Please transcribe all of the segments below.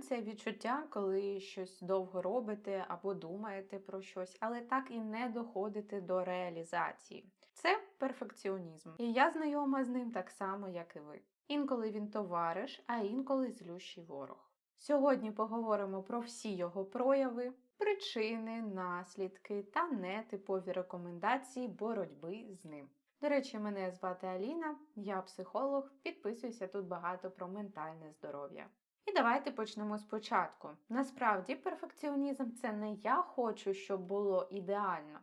Це відчуття, коли щось довго робите або думаєте про щось, але так і не доходите до реалізації. Це перфекціонізм. І я знайома з ним так само, як і ви. Інколи він товариш, а інколи злющий ворог. Сьогодні поговоримо про всі його прояви, причини, наслідки та нетипові рекомендації боротьби з ним. До речі, мене звати Аліна, я психолог, підписуюся тут багато про ментальне здоров'я. І давайте почнемо спочатку. Насправді, перфекціонізм це не я хочу, щоб було ідеально.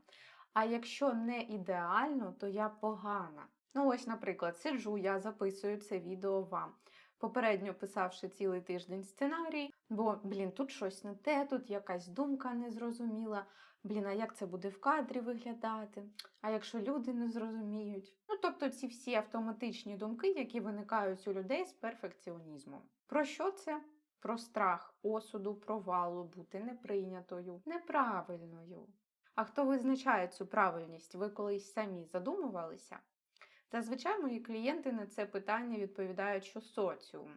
А якщо не ідеально, то я погана. Ну, ось, наприклад, сиджу, я записую це відео вам, попередньо писавши цілий тиждень сценарій, бо, блін, тут щось не те, тут якась думка незрозуміла. Блін, а як це буде в кадрі виглядати? А якщо люди не зрозуміють? Ну, тобто ці всі автоматичні думки, які виникають у людей з перфекціонізмом. Про що це? Про страх, осуду, провалу, бути неприйнятою, неправильною. А хто визначає цю правильність? Ви колись самі задумувалися? Зазвичай мої клієнти на це питання відповідають, що соціум.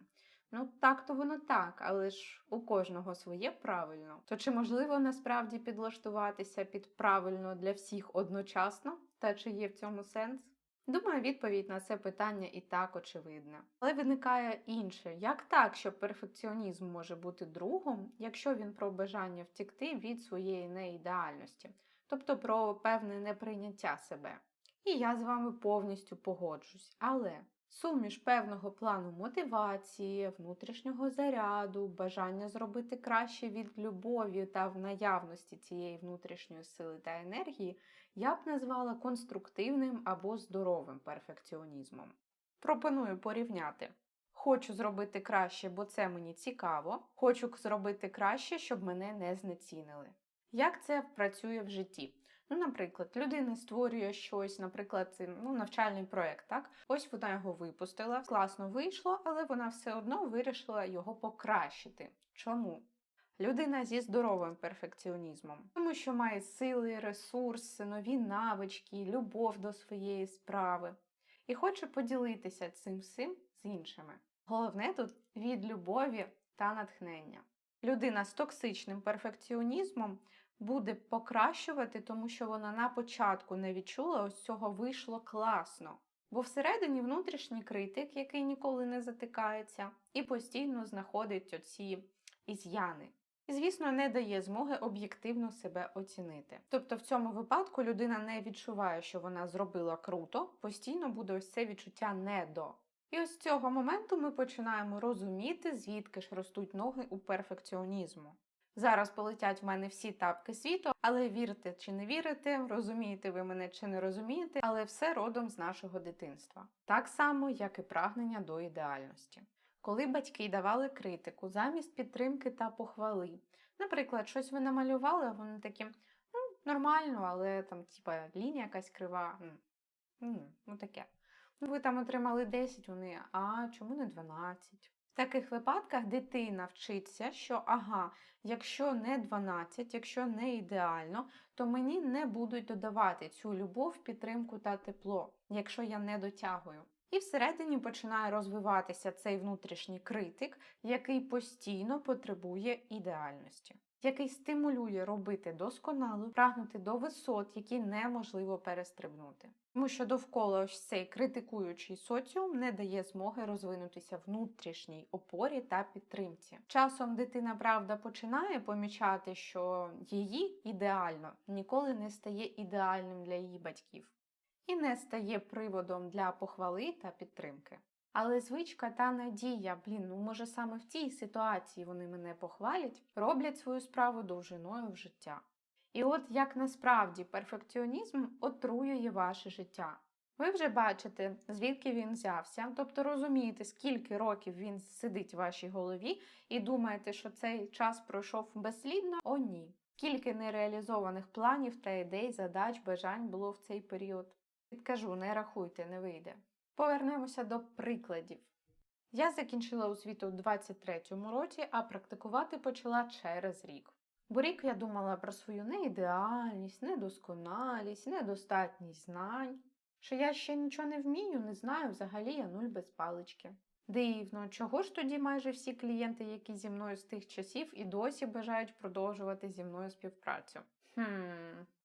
Ну, так то воно так, але ж у кожного своє правильно. То чи можливо насправді підлаштуватися під правильно для всіх одночасно? Та чи є в цьому сенс? Думаю, відповідь на це питання і так очевидна. Але виникає інше: як так, що перфекціонізм може бути другом, якщо він про бажання втікти від своєї неідеальності, тобто про певне неприйняття себе? І я з вами повністю погоджусь. Але суміш певного плану мотивації, внутрішнього заряду, бажання зробити краще від любові та в наявності цієї внутрішньої сили та енергії, я б назвала конструктивним або здоровим перфекціонізмом. Пропоную порівняти. Хочу зробити краще, бо це мені цікаво. Хочу зробити краще, щоб мене не знецінили. Як це працює в житті? Ну, наприклад, людина створює щось, наприклад, ну, навчальний проєкт, так? Ось вона його випустила, класно вийшло, але вона все одно вирішила його покращити. Чому? Людина зі здоровим перфекціонізмом, тому що має сили, ресурси, нові навички, любов до своєї справи і хоче поділитися цим всім з іншими. Головне тут від любові та натхнення. Людина з токсичним перфекціонізмом буде покращувати, тому що вона на початку не відчула ось цього вийшло класно. Бо всередині внутрішній критик, який ніколи не затикається, і постійно знаходить оці із'яни. І, звісно, не дає змоги об'єктивно себе оцінити. Тобто, в цьому випадку людина не відчуває, що вона зробила круто, постійно буде ось це відчуття недо. І ось з цього моменту ми починаємо розуміти, звідки ж ростуть ноги у перфекціонізму. Зараз полетять в мене всі тапки світу, але вірте чи не вірите, розумієте ви мене чи не розумієте, але все родом з нашого дитинства. Так само, як і прагнення до ідеальності. Коли батьки давали критику замість підтримки та похвали. Наприклад, щось ви намалювали, а вони такі, ну, нормально, але там, типа, лінія якась крива. Ну, таке. Ну, ви там отримали 10, вони, а чому не 12? Таких випадках дитина вчиться, що ага, якщо не 12, якщо не ідеально, то мені не будуть додавати цю любов, підтримку та тепло, якщо я не дотягую. І всередині починає розвиватися цей внутрішній критик, який постійно потребує ідеальності, який стимулює робити досконало, прагнути до висот, які неможливо перестрибнути. Тому що довкола ось цей критикуючий соціум не дає змоги розвинутися внутрішній опорі та підтримці. Часом дитина правда починає помічати, що її ідеально ніколи не стає ідеальним для її батьків і не стає приводом для похвали та підтримки. Але звичка та надія, блін, ну може саме в цій ситуації вони мене похвалять, роблять свою справу довжиною в життя. І от як насправді перфекціонізм отруює ваше життя. Ви вже бачите, звідки він взявся, тобто розумієте, скільки років він сидить в вашій голові, і думаєте, що цей час пройшов безслідно? О, ні. Скільки нереалізованих планів та ідей, задач, бажань було в цей період. Підкажу, не рахуйте, не вийде. Повернемося до прикладів. Я закінчила освіту у 23-му році, а практикувати почала через рік. Бо рік я думала про свою неідеальність, недосконалість, недостатність знань, що я ще нічого не вмію, не знаю, взагалі я нуль без палички. Дивно, чого ж тоді майже всі клієнти, які зі мною з тих часів, і досі бажають продовжувати зі мною співпрацю? Хм.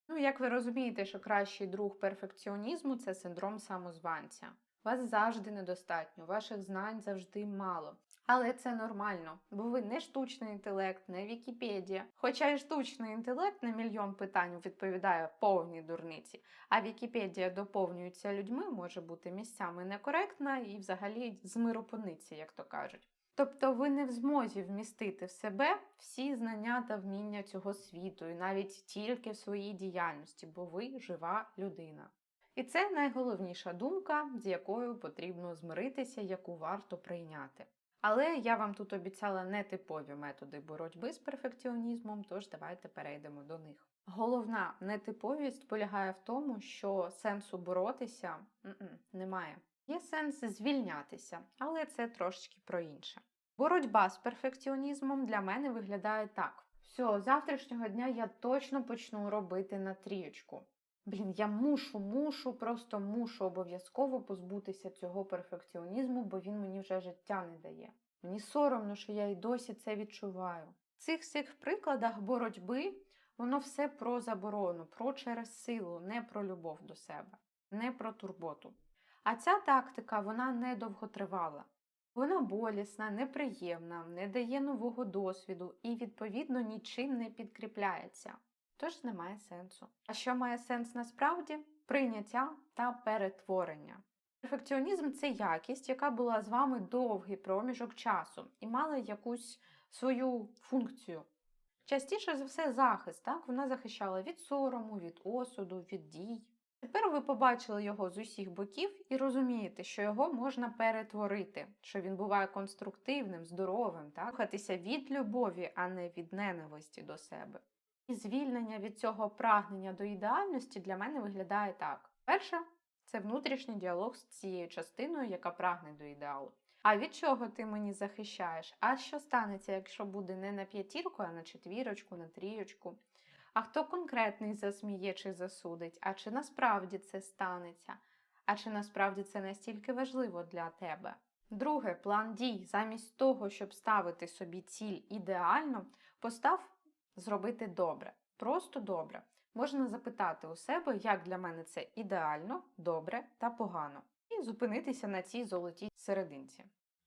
Ну, як ви розумієте, що кращий друг перфекціонізму це синдром самозванця. Вас завжди недостатньо, ваших знань завжди мало. Але це нормально, бо ви не штучний інтелект, не Вікіпедія. Хоча і штучний інтелект на мільйон питань відповідає повній дурниці, а Вікіпедія доповнюється людьми, може бути місцями некоректна і взагалі з миру пониці, як то кажуть. Тобто ви не в змозі вмістити в себе всі знання та вміння цього світу, і навіть тільки в своїй діяльності, бо ви жива людина. І це найголовніша думка, з якою потрібно змиритися, яку варто прийняти. Але я вам тут обіцяла нетипові методи боротьби з перфекціонізмом, тож давайте перейдемо до них. Головна нетиповість полягає в тому, що сенсу боротися немає. Є сенс звільнятися, але це трошечки про інше. Боротьба з перфекціонізмом для мене виглядає так: все, завтрашнього дня я точно почну робити на трієчку. Блін, я мушу, мушу, просто мушу обов'язково позбутися цього перфекціонізму, бо він мені вже життя не дає. Мені соромно, що я й досі це відчуваю. В цих всіх прикладах боротьби воно все про заборону, про через силу, не про любов до себе, не про турботу. А ця тактика вона не довготривала. Вона болісна, неприємна, не дає нового досвіду і, відповідно, нічим не підкріпляється. Тож немає сенсу. А що має сенс насправді? Прийняття та перетворення. Перфекціонізм це якість, яка була з вами довгий проміжок часу і мала якусь свою функцію. Частіше за все, захист, так? Вона захищала від сорому, від осуду, від дій. Тепер ви побачили його з усіх боків і розумієте, що його можна перетворити, що він буває конструктивним, здоровим, так? рухатися від любові, а не від ненависті до себе. І звільнення від цього прагнення до ідеальності для мене виглядає так: перше, це внутрішній діалог з цією частиною, яка прагне до ідеалу. А від чого ти мені захищаєш? А що станеться, якщо буде не на п'ятірку, а на четвірочку, на трійочку? А хто конкретний засміє чи засудить? А чи насправді це станеться? А чи насправді це настільки важливо для тебе? Друге, план дій. Замість того, щоб ставити собі ціль ідеально, постав зробити добре. Просто добре. Можна запитати у себе, як для мене це ідеально, добре та погано, і зупинитися на цій золотій серединці.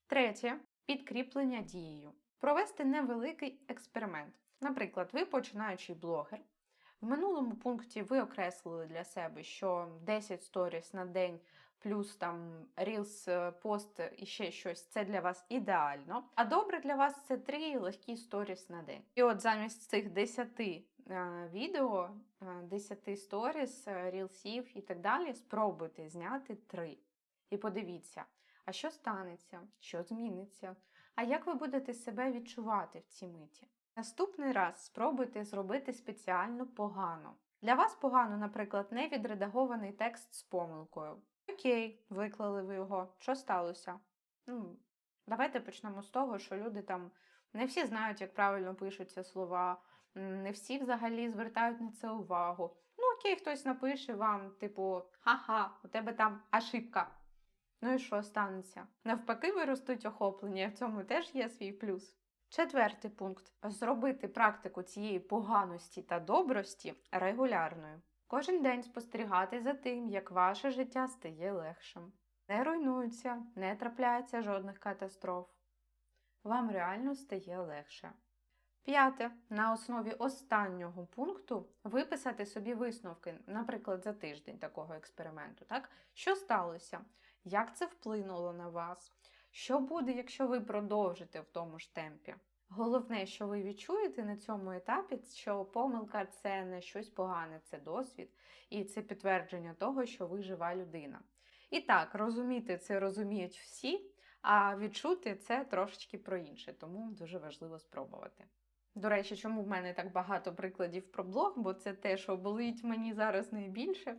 Третє підкріплення дією. Провести невеликий експеримент. Наприклад, ви починаючий блогер. В минулому пункті ви окреслили для себе, що 10 сторіс на день плюс там Reels, пост і ще щось це для вас ідеально. А добре для вас це 3 легкі сторіс на день. І от замість цих 10 е, відео, е, 10 сторіс, е, рілсів і так далі, спробуйте зняти 3. І подивіться, а що станеться, що зміниться, а як ви будете себе відчувати в цій миті. Наступний раз спробуйте зробити спеціально погано. Для вас погано, наприклад, не відредагований текст з помилкою. Окей, виклали ви його. Що сталося? Ну, Давайте почнемо з того, що люди там не всі знають, як правильно пишуться слова, не всі взагалі звертають на це увагу. Ну, окей, хтось напише вам, типу, ха-ха, у тебе там ошибка. Ну і що станеться? Навпаки, виростуть охоплення, в цьому теж є свій плюс. Четвертий пункт зробити практику цієї поганості та добрості регулярною. Кожен день спостерігати за тим, як ваше життя стає легшим. Не руйнується, не трапляється жодних катастроф. Вам реально стає легше. П'яте. На основі останнього пункту виписати собі висновки, наприклад, за тиждень такого експерименту. Так? Що сталося? Як це вплинуло на вас? Що буде, якщо ви продовжите в тому ж темпі? Головне, що ви відчуєте на цьому етапі, що помилка це не щось погане, це досвід, і це підтвердження того, що ви жива людина. І так, розуміти це розуміють всі, а відчути це трошечки про інше, тому дуже важливо спробувати. До речі, чому в мене так багато прикладів про блог, бо це те, що болить мені зараз найбільше.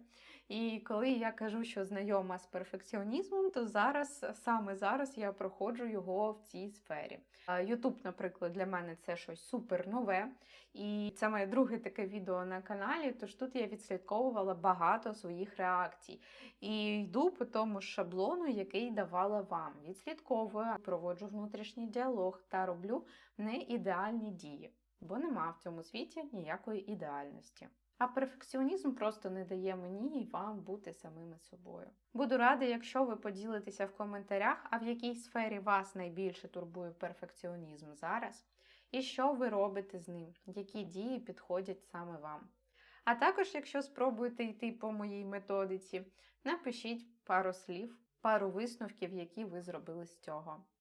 І коли я кажу, що знайома з перфекціонізмом, то зараз, саме зараз, я проходжу його в цій сфері. Ютуб, наприклад, для мене це щось супер нове. І це моє друге таке відео на каналі. Тож тут я відслідковувала багато своїх реакцій. І йду по тому шаблону, який давала вам. Відслідковую, проводжу внутрішній діалог та роблю не ідеальні дії, бо нема в цьому світі ніякої ідеальності. А перфекціонізм просто не дає мені і вам бути самими собою. Буду рада, якщо ви поділитеся в коментарях, а в якій сфері вас найбільше турбує перфекціонізм зараз, і що ви робите з ним, які дії підходять саме вам. А також, якщо спробуєте йти по моїй методиці, напишіть пару слів, пару висновків, які ви зробили з цього.